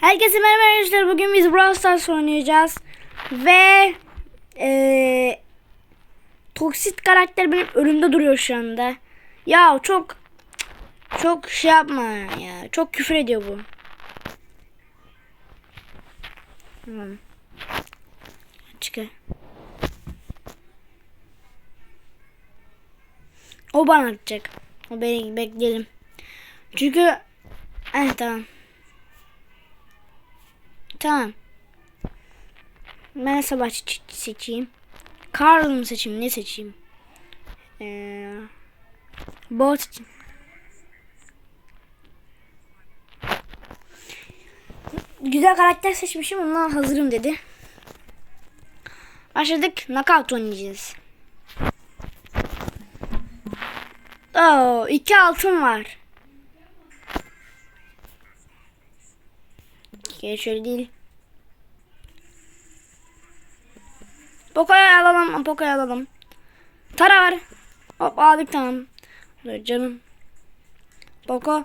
Herkese merhaba arkadaşlar. Bugün biz Brawl Stars oynayacağız. Ve eee Toksit karakter benim önümde duruyor şu anda. Ya çok çok şey yapma ya. Çok küfür ediyor bu. Tamam. Çıkar. O bana atacak. O beni bekleyelim. Çünkü Evet tamam. Tamam. Ben savaşçı seçeyim. Carl mı seçeyim? Ne seçeyim? Ee, bot seçeyim. Güzel karakter seçmişim. Ondan hazırım dedi. Başladık. Knockout oynayacağız. Oo, iki altın var. Şöyle değil. Poco'yu alalım. Poco'yu alalım. Tara var. Hop aldık tamam. Dur canım. Poco.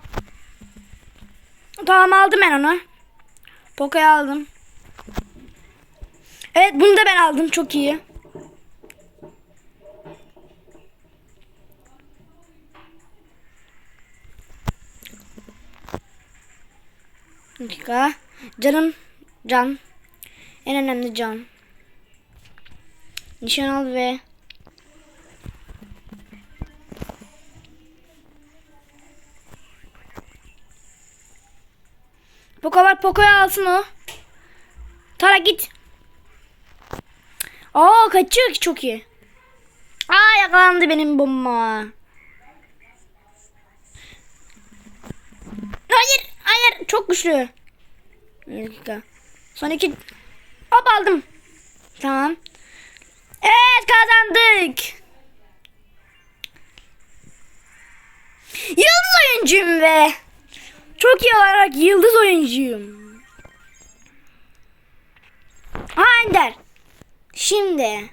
Tamam aldım ben onu. Poco'yu aldım. Evet bunu da ben aldım. Çok iyi. Dakika. Canım. Can. En önemli can. Nişan al ve Poco var Poco'yu alsın o. Tara git. Aa kaçıyor ki çok iyi. Aa yakalandı benim bomba. Hayır hayır çok güçlü. Bir dakika. Son iki. Hop aldım. Tamam. Evet kazandık. Yıldız oyuncuyum ve çok iyi olarak yıldız oyuncuyum. Ender. Şimdi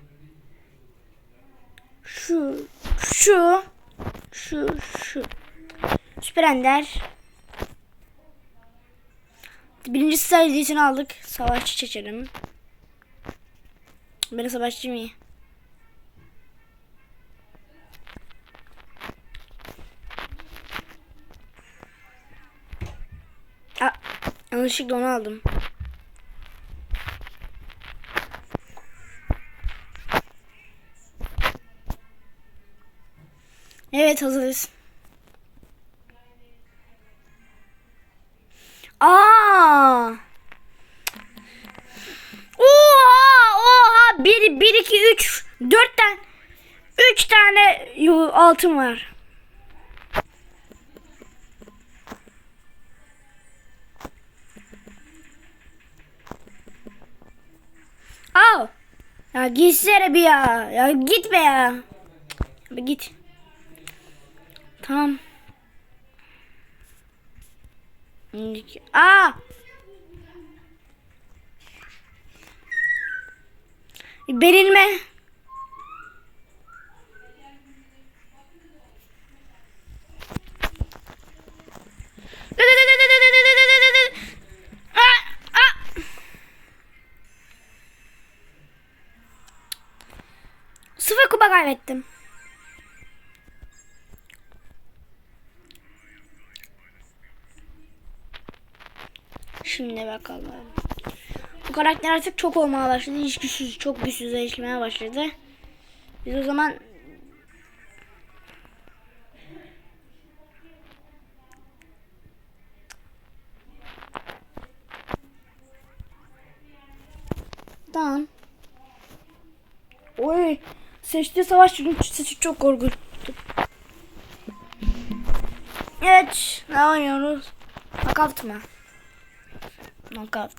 şu şu şu şu Süper Ender. Birinci seviyesini aldık. Savaşçı seçelim. Ben savaşçı mı? Yanlışlıkla onu aldım. Evet hazırız. Aa! Oha! Oha! 1 1 2 3 4 tane 3 tane altın var. Ya gitsene bir ya. Ya gitme ya. Bir git. Tamam. Aa! Berilme. Aa, aa. Sıfır kupa kaybettim. Şimdi bakalım. Bu karakter artık çok olmaya başladı. Hiç güçsüz, çok güçsüzleşmeye başladı. Biz o zaman Tamam. Oy, seçtiği savaşçının sesi çok korkunç. Evet, ne oynuyoruz? Knockout mı? Knockout.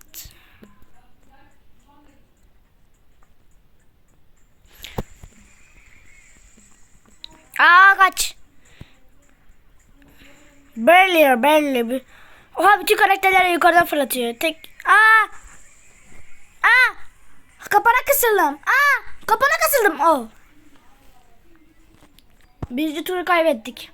Aa kaç. Barely, barely. Oha bütün karakterleri yukarıdan fırlatıyor. Tek. Aa. Aa. Kapana kısıldım. Aa. Kapana kısıldım. Oh. Birinci turu kaybettik.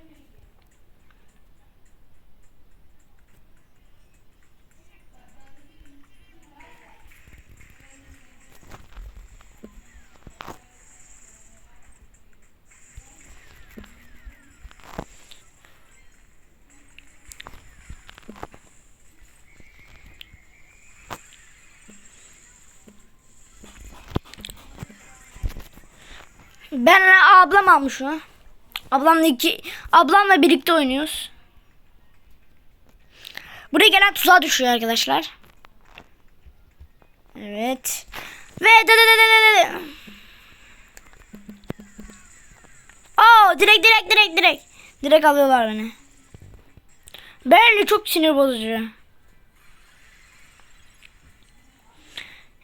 Ben ablam almış onu. Ablamla iki ablamla birlikte oynuyoruz. Buraya gelen tuzağa düşüyor arkadaşlar. Evet. Ve de de de de de de. Oo, direkt direkt direkt direkt. Direkt alıyorlar beni. Berli çok sinir bozucu.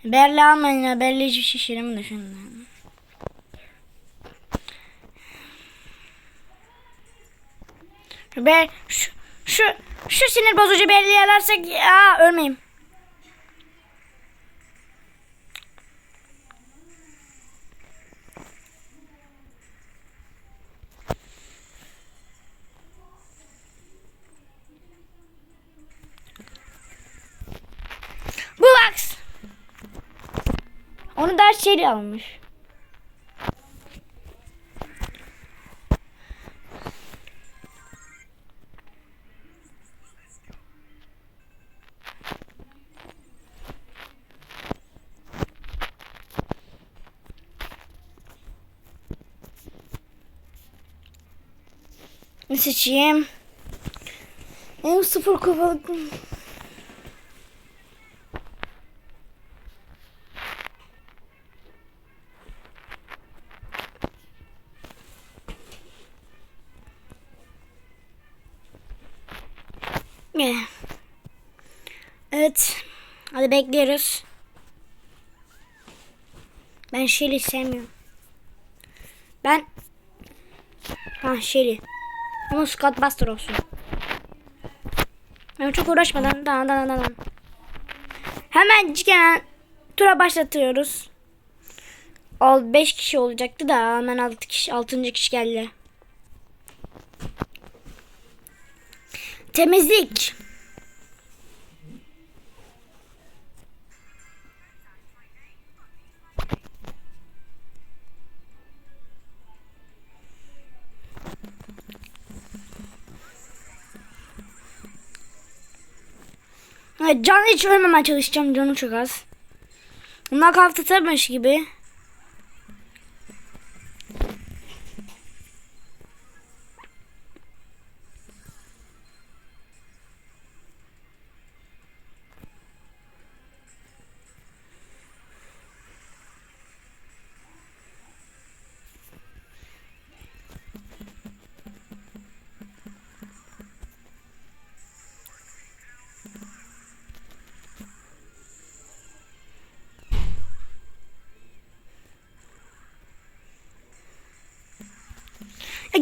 Berli almayın ya. Berli hiçbir şişirim Ber şu şu şu sinir bozucu Berli'yi alarsak ya ölmeyeyim. Bu box. Onu da şeyli almış. Ne seçeyim? En sıfır kafalık. Evet. Hadi bekliyoruz. Ben Shelly sevmiyorum. Ben Ha Shelly. Ama Scott Buster olsun. Ben çok uğraşmadan dan dan dan. Hemen hemen tura başlatıyoruz. Al 5 kişi olacaktı da hemen 6 kişi 6. kişi geldi. Temizlik. Evet, can hiç ölmemeye çalışacağım. Canım çok az. Bunlar kalktıtırmış gibi.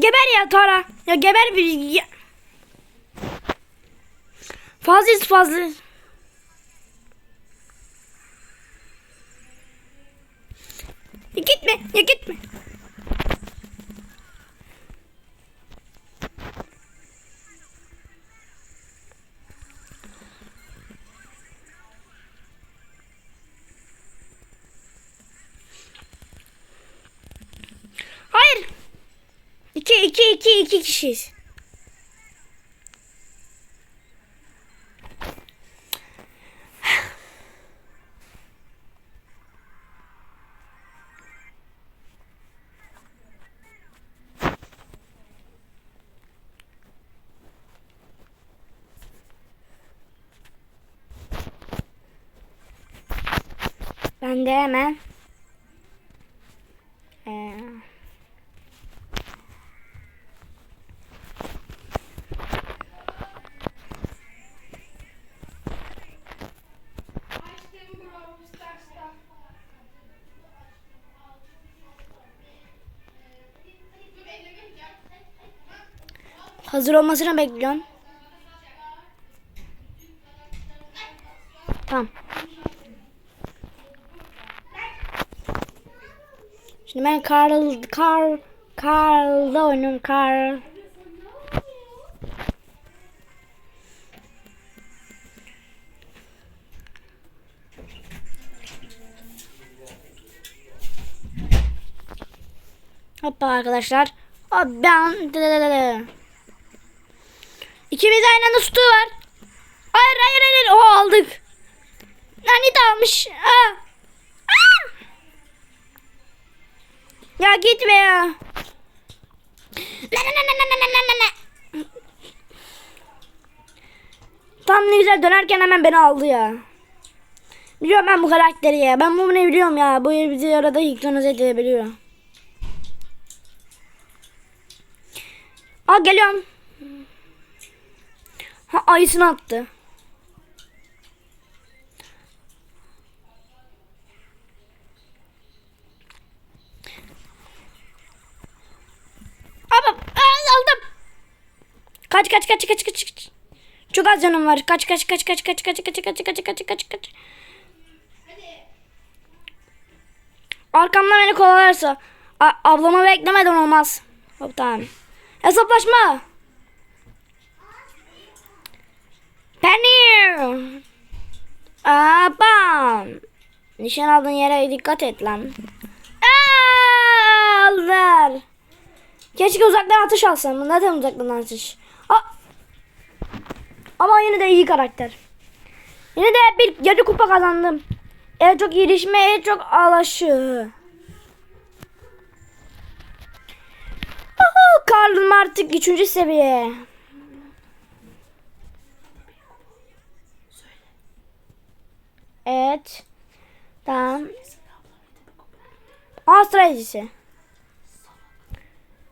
Geber ya Tara. Ya geber bir... Ya. Fazla fazla. İki, iki kişiyiz. Ben de hemen hazır olmasını bekliyorum. Tamam. Şimdi ben Carl, Carl, Carl'da oynuyorum. Carl. Hoppa arkadaşlar. Hop ben. İkimiz aynı anda sütü var. Hayır hayır hayır. O aldık. Nani de almış. Aa. Aa! Ya gitme ya. Ne ne ne ne ne ne ne ne. Tam ne güzel dönerken hemen beni aldı ya. Biliyorum ben bu karakteri ya. Ben bunu biliyorum ya. Bu bizi arada hipnotize edebiliyor. Aa geliyorum. Ha ayısını attı. Ama aldım. Kaç kaç kaç kaç kaç kaç. Çok az canım var. Kaç kaç kaç kaç kaç kaç kaç kaç kaç kaç kaç kaç. Arkamdan beni kovalarsa ablama beklemeden olmaz. Hop tamam. Hesaplaşma. Penny. Aa, bam. Nişan aldığın yere dikkat et lan. Aa, ver. Keşke uzaktan atış alsam. Neden uzaktan atış? Aa. Ama yine de iyi karakter. Yine de bir yarı kupa kazandım. En çok gelişme, en çok alaşı. Karl'ım artık 3. seviye. Evet. Tamam. A stratejisi.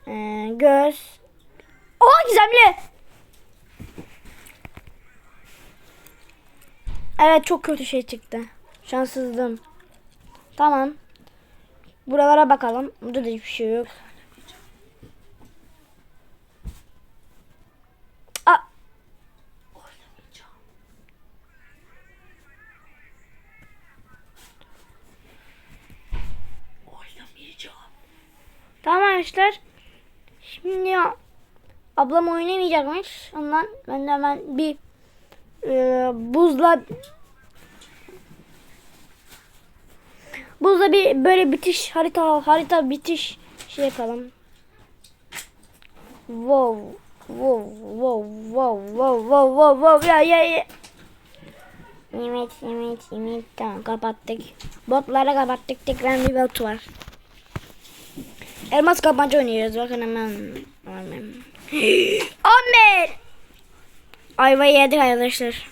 Ee, göz. Oha gizemli. Evet çok kötü şey çıktı. Şanssızdım. Tamam. Buralara bakalım. Burada da hiçbir şey yok. Aa, Oynamayacağım. Tamam arkadaşlar. Şimdi ya, ablam oynamayacakmış. Ondan ben de hemen bir e, buzla buzla bir böyle bitiş harita harita bitiş şey yapalım. Wow. Wow, wow, wow, wow, wow, wow, wow, ya, ya, ya. Evet, evet, evet, tamam kapattık. Botları kapattık, tekrar bir bot var. Elmas kapanca oynuyoruz, bakın hemen. 11! Ayvayı yedik arkadaşlar.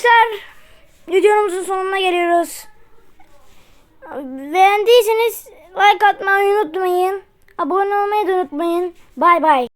Arkadaşlar videomuzun sonuna geliyoruz. Beğendiyseniz like atmayı unutmayın. Abone olmayı da unutmayın. Bay bay.